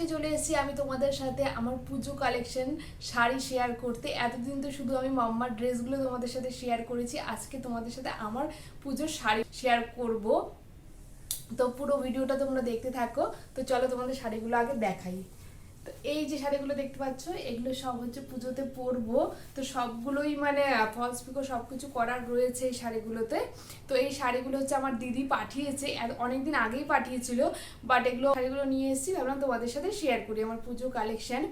আজকে চলে এসেছি আমি তোমাদের সাথে আমার পুজো কালেকশন শাড়ি শেয়ার করতে। এতদিন তো শুধু আমি মাম্মার ড্রেসগুলো তোমাদের সাথে শেয়ার করেছি, আজকে তোমাদের সাথে আমার পুজোর শাড়ি শেয়ার করব। তো পুরো ভিডিওটা তোমরা দেখতে থাকো। তো চলো তোমাদের শাড়িগুলো আগে দেখাই। এই যে শাড়িগুলো দেখতে পাচ্ছ, এগুলো সব হচ্ছে পুজোতে পরবো। তো সবগুলোই মানে ফলস পিকো সব কিছু করার রয়েছে এই শাড়িগুলোতে। তো এই শাড়িগুলো হচ্ছে আমার দিদি পাঠিয়েছে অনেকদিন আগেই পাঠিয়েছিল বাট এগুলো শাড়িগুলো নিয়ে এসেছি, ভাবলাম তোমাদের সাথে শেয়ার করি আমার পুজো কালেকশন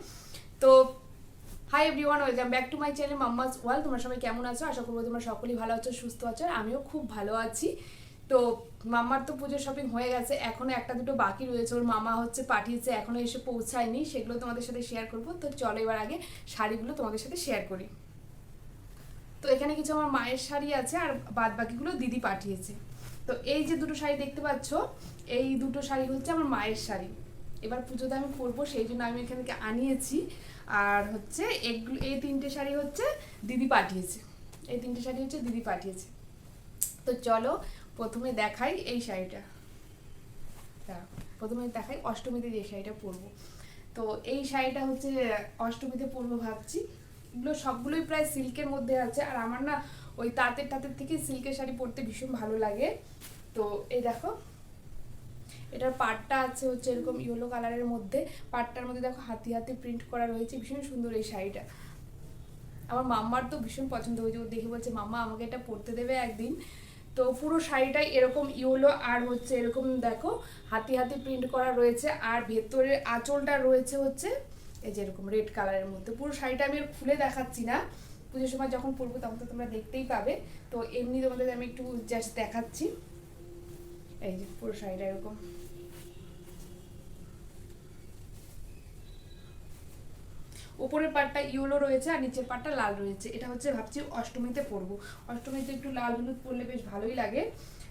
তো hi everyone welcome back to my channel mamma's wall তোমরা সবাই কেমন আছো? আশা করব তোমরা সকলেই ভালো আছো, সুস্থ আছো আমিও খুব ভালো আছি। তো মামার তো পুজোর শপিং হয়ে গেছে, এখনও একটা দুটো বাকি রয়েছে, ওর মামা হচ্ছে পাঠিয়েছে, এখনও এসে পৌঁছায়নি, সেগুলো তোমাদের সাথে শেয়ার করব। তো চলো এবার আগে শাড়িগুলো তোমাদের সাথে শেয়ার করি। তো এখানে কিছু আমার মায়ের শাড়ি আছে আর বাদ বাকিগুলো দিদি পাঠিয়েছে। তো এই যে দুটো শাড়ি দেখতে পাচ্ছ, এই দুটো শাড়ি হচ্ছে আমার মায়ের শাড়ি। এবার পুজোতে আমি পরবো, সেই জন্য আমি এখান থেকে আনিয়েছি। আর হচ্ছে এগুলো, এই তিনটে শাড়ি হচ্ছে দিদি পাঠিয়েছে। এই তিনটে শাড়ি হচ্ছে দিদি পাঠিয়েছে। তো চলো প্রথমে দেখাই এই শাড়িটা। প্রথমে দেখাই অষ্টমীতে যে শাড়িটা পরবো। তো এই শাড়িটা হচ্ছে অষ্টমীতে পরবো ভাবছি। এগুলো সবগুলোই প্রায় সিল্কের মধ্যে আছে। আর আমার না ওই তাঁতের তাঁতের থেকে সিল্কের শাড়ি পরতে ভীষণ ভালো লাগে। তো এই দেখো, এটার পাটটা আছে হচ্ছে এরকম ইয়েলো কালারের মধ্যে। পাটটার মধ্যে দেখো হাতি হাতে প্রিন্ট করা রয়েছে। ভীষণ সুন্দর এই শাড়িটা। আমার মাম্মার তো ভীষণ পছন্দ হয়েছে। ও দেখে বলছে, মাম্মা, আমাকে এটা পরতে দেবে একদিন। তো পুরো শাড়িটাই এরকম ইয়েলো আর হচ্ছে এরকম দেখো, হাতি হাতি প্রিন্ট করা রয়েছে আর ভেতরের আঁচলটা রয়েছে হচ্ছে এই যে এরকম রেড কালারের মধ্যে। পুরো শাড়িটা আমি খুলে দেখাচ্ছি না। পুজোর সময় যখন পরবো তখন তো তোমরা দেখতেই পাবে। তো এমনি তোমাদের আমি একটু জাস্ট দেখাচ্ছি। এই যে পুরো শাড়িটা এরকম। উপরের পাটটা ইয়েলো রয়েছে আর নিচের পাটটা লাল রয়েছে। এটা হচ্ছে ভাবছি অষ্টমীতে পরবো। অষ্টমীতে একটু লাল হলুদ পরলে বেশ ভালোই লাগে।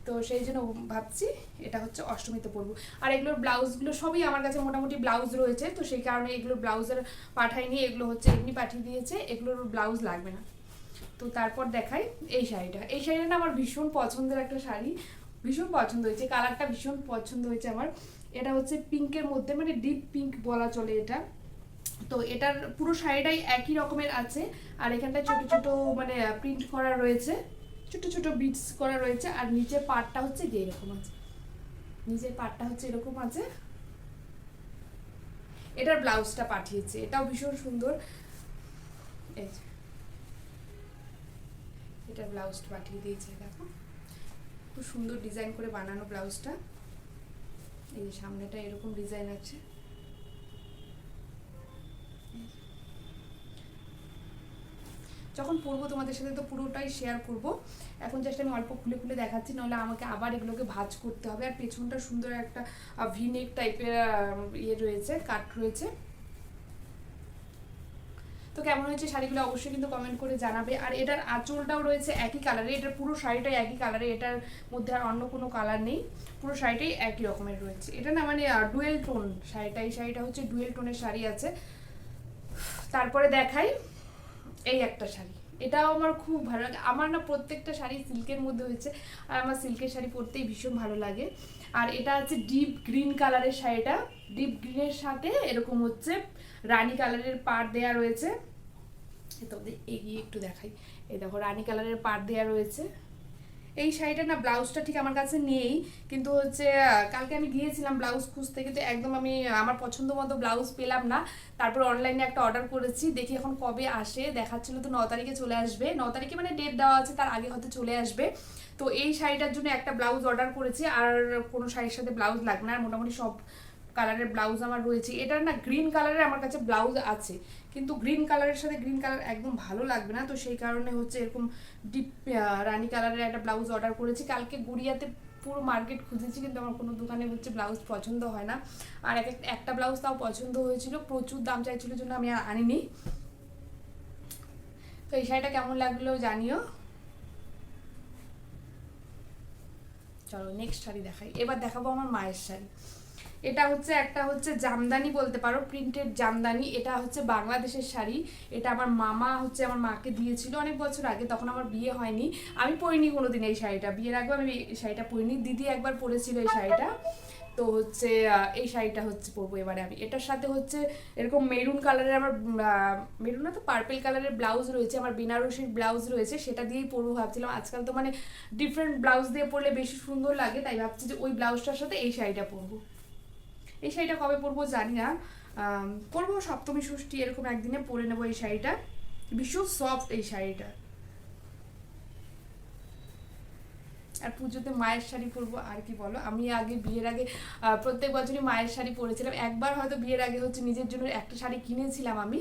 তো সেই জন্য ভাবছি এটা হচ্ছে অষ্টমীতে পরবো। আর এগুলোর ব্লাউজগুলো সবই আমার কাছে মোটামুটি ব্লাউজ রয়েছে। তো সেই কারণে এগুলোর ব্লাউজের পাঠাইনি, এগুলো হচ্ছে এমনি পাঠিয়ে দিয়েছে, এগুলোর ব্লাউজ লাগবে না। তো তারপর দেখাই এই শাড়িটা। এই শাড়িটা আমার ভীষণ পছন্দের একটা শাড়ি। ভীষণ পছন্দ হয়েছে। কালারটা ভীষণ পছন্দ হয়েছে আমার। এটা হচ্ছে পিঙ্কের মধ্যে মানে ডিপ পিঙ্ক বলা চলে এটা। তো এটার পুরো শাড়িটাই একই রকমের আছে। আর এখানটায় ছোট ছোট মানে প্রিন্ট করা রয়েছে। ছোট ছোট বিটস করা রয়েছে। আর নিচের পাটটা হচ্ছে যে এরকম আছে। নিচের পাটটা হচ্ছে এরকম আছে। এটার ব্লাউজটা পাঠিয়েছে। এটাও ভীষণ সুন্দর। এটার ব্লাউজটা পাঠিয়ে দিয়েছে, দেখো। খুব সুন্দর ডিজাইন করে বানানো ব্লাউজটা। এই যে সামনেটা এরকম ডিজাইন আছে। যখন পরবো তোমাদের সাথে তো পুরোটাই শেয়ার করব। এখন জাস্ট আমি অল্প খুলে খুলে দেখাচ্ছি নাহলে আমাকে আবার এগুলোকে ভাঁজ করতে হবে। আর পেছনটা সুন্দর একটা ভিনেক টাইপের ইয়ে রয়েছে কাট রয়েছে। তো কেমন হয়েছে শাড়িগুলো অবশ্যই কিন্তু কমেন্ট করে জানাবে। আর এটার আঁচলটাও রয়েছে একই কালারে এটার পুরো শাড়িটাই একই কালারে এটার মধ্যে আর অন্য কোনো কালার নেই। পুরো শাড়িটাই একই রকমের রয়েছে। এটা না মানে ডুয়েল টোন শাড়িটা। এই শাড়িটা হচ্ছে ডুয়েল টোনের শাড়ি আছে। তারপরে দেখাই এই একটা শাড়ি। এটাও আমার খুব ভালো লাগে। আমার না প্রত্যেকটা শাড়ি সিল্কের মধ্যে হয়েছে। আর আমার সিল্কের শাড়ি পরতেই ভীষণ ভালো লাগে। আর এটা হচ্ছে ডিপ গ্রিন কালারের শাড়িটা। ডিপ গ্রিনের সাথে এরকম হচ্ছে রানী কালারের পাড় দেয়া রয়েছে। এ তো ওদের এগিয়ে একটু দেখাই। এই দেখো, রানী কালারের পাড় দেয়া রয়েছে। এই শাড়িটা না ব্লাউজটা ঠিক আমার কাছে নেই, কিন্তু হচ্ছে কালকে আমি গিয়েছিলাম ব্লাউজ খুঁজতে, কিন্তু একদম আমি আমার পছন্দ মতো ব্লাউজ পেলাম না। তারপর অনলাইনে একটা অর্ডার করেছি, দেখি এখন কবে আসে। দেখাচ্ছিল তো ন তারিখে চলে আসবে। ন তারিখে মানে ডেট দেওয়া আছে, তার আগে হয়তো চলে আসবে। তো এই শাড়িটার জন্য একটা ব্লাউজ অর্ডার করেছি, আর কোনো শাড়ির সাথে ব্লাউজ লাগবে না, আর মোটামুটি সব কালারের ব্লাউজ আমার রয়েছে। এটার না গ্রিন কালারের আমার কাছে ব্লাউজ আছে। কিন্তু গ্রিন কালারের সাথে গ্রিন কালার একদম ভালো লাগবে না। তো সেই কারণে হচ্ছে এরকম ডিপ রানী কালারের একটা ব্লাউজ অর্ডার করেছি। কালকে গড়িয়াতে পুরো মার্কেট খুঁজেছি, কিন্তু আমার কোনো দোকানে হচ্ছে ব্লাউজ পছন্দ হয় না। আর এক- একটা ব্লাউজ তাও পছন্দ হয়েছিল। প্রচুর দাম চাইছিল জন্য আমি আর আনিনি। তো এই শাড়িটা কেমন লাগল জানিও। চলো নেক্সট শাড়ি দেখাই। এবার দেখাবো আমার মায়ের শাড়ি। এটা হচ্ছে একটা হচ্ছে জামদানি বলতে পারো প্রিন্টেড জামদানি। এটা হচ্ছে বাংলাদেশের শাড়ি। এটা আমার মামা হচ্ছে আমার মাকে দিয়েছিল অনেক বছর আগে, তখন আমার বিয়ে হয়নি। আমি পরিনি কোনোদিন এই শাড়িটা। বিয়ের আগে আমি এই শাড়িটা পরিনি। দিদি একবার পরেছিল এই শাড়িটা। তো হচ্ছে এই শাড়িটা হচ্ছে পরবো এবারে আমি। এটার সাথে হচ্ছে এরকম মেরুন কালারের আমার মেরুন না তো পার্পেল কালারের ব্লাউজ রয়েছে, আমার বেনারসির ব্লাউজ রয়েছে, সেটা দিয়েই পরবো ভাবছিলাম। আজকাল তো মানে ডিফারেন্ট ব্লাউজ দিয়ে পরলে বেশি সুন্দর লাগে, তাই ভাবছি যে ওই ব্লাউজটার সাথে এই শাড়িটা পরবো। এই শাড়িটা কবে পরবো জানি না। পরবো সপ্তমী, ষষ্ঠী, এরকম একদিনে পরে নেব এই শাড়িটা। ভীষণ সফট এই শাড়িটা। আর পুজোতে মায়ের শাড়ি পরবো, আর কি বলো? আমি আগে বিয়ের আগে প্রত্যেক বছরই মায়ের শাড়ি পরেছিলাম। একবার হয়তো বিয়ের আগে হচ্ছে নিজের জন্য একটা শাড়ি কিনেছিলাম আমি।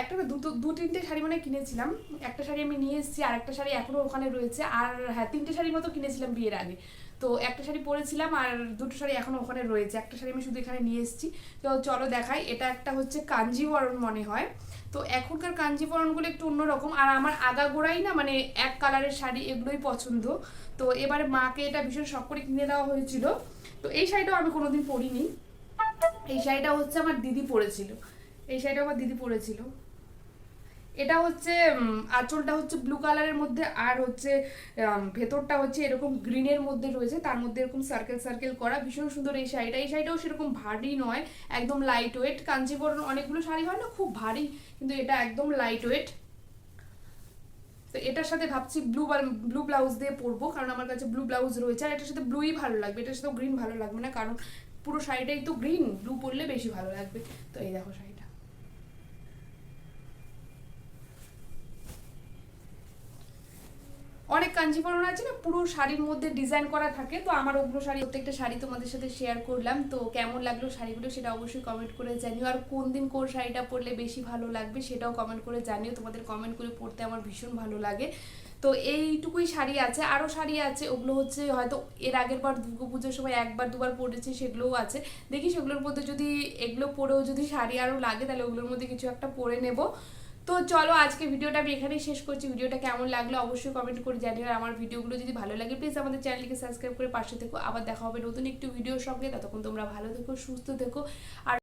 একটা দুটো, দু তিনটে শাড়ি মানে কিনেছিলাম। একটা শাড়ি আমি নিয়ে এসেছি আর একটা শাড়ি এখনও ওখানে রয়েছে। আর হ্যাঁ তিনটে শাড়ির মতো কিনেছিলাম বিয়ের আগে। তো একটা শাড়ি পরেছিলাম আর দুটো শাড়ি এখনও ওখানে রয়েছে। একটা শাড়ি আমি শুধু এখানে নিয়ে এসেছি। তো চলো দেখাই, এটা একটা হচ্ছে কাঞ্জিবরণ মনে হয়। তো এখনকার কাঞ্জিবরণগুলো একটু অন্যরকম। আর আমার আগাগোড়াই না মানে এক কালারের শাড়ি এগুলোই পছন্দ। তো এবারে মাকে এটা ভীষণ শখ করে কিনে দেওয়া হয়েছিল। তো এই শাড়িটাও আমি কোনোদিন পরিনি। এই শাড়িটা হচ্ছে আমার দিদি পরেছিল। এই শাড়িটা আমার দিদি পরেছিল। এটা হচ্ছে আঁচলটা হচ্ছে ব্লু কালারের মধ্যে আর হচ্ছে ভেতরটা হচ্ছে এরকম গ্রিনের মধ্যে রয়েছে। তার মধ্যে এরকম সার্কেল সার্কেল করা। ভীষণ সুন্দর এই শাড়িটা। এই শাড়িটাও সেরকম ভারী নয়, একদম লাইট ওয়েট কাঞ্চিবরণ অনেকগুলো শাড়ি হয় না, খুব ভারী, কিন্তু এটা একদম লাইট ওয়েট তো এটার সাথে ভাবছি ব্লু ব্লু ব্লাউজ দিয়ে পরবো, কারণ আমার কাছে ব্লু ব্লাউজ রয়েছে। আর এটার সাথে ব্লুই ভালো লাগবে, এটার সাথে গ্রিন ভালো লাগবে না, কারণ পুরো শাড়িটাই তো গ্রিন ব্লু পরলে বেশি ভালো লাগবে। তো এই দেখো শাড়িটা। অনেক কাঞ্জিবরণ আছে না, পুরো শাড়ির মধ্যে ডিজাইন করা থাকে। তো আমার ওগুলো শাড়ি, প্রত্যেকটা শাড়ি তোমাদের সাথে শেয়ার করলাম। তো কেমন লাগল শাড়িগুলো সেটা অবশ্যই কমেন্ট করে জানিও। আর কোন দিন কোন শাড়িটা পরলে বেশি ভালো লাগবে সেটাও কমেন্ট করে জানিও। তোমাদের কমেন্ট করে পড়তে আমার ভীষণ ভালো লাগে। তো এইটুকুই শাড়ি আছে। আরও শাড়ি আছে, ওগুলো হচ্ছে হয়তো এর আগের বার দুর্গাপুজোর সময় একবার দুবার পরেছি, সেগুলোও আছে। দেখি সেগুলোর মধ্যে যদি এগুলো পরেও যদি শাড়ি আরও লাগে, তাহলে ওগুলোর মধ্যে কিছু একটা পরে নেব। তো চলো আজকে ভিডিওটা আমি এখানেই শেষ করছি। ভিডিওটা কেমন লাগল অবশ্যই কমেন্ট করে জানিও। আর আমার ভিডিওগুলো যদি ভালো লাগে প্লিজ আমাদের চ্যানেলকে সাবস্ক্রাইব করে পাশে থেকো। আবার দেখা হবে নতুন একটু ভিডিওর সঙ্গে। ততক্ষণ তোমরা ভালো থেকো, সুস্থ থেকো। আর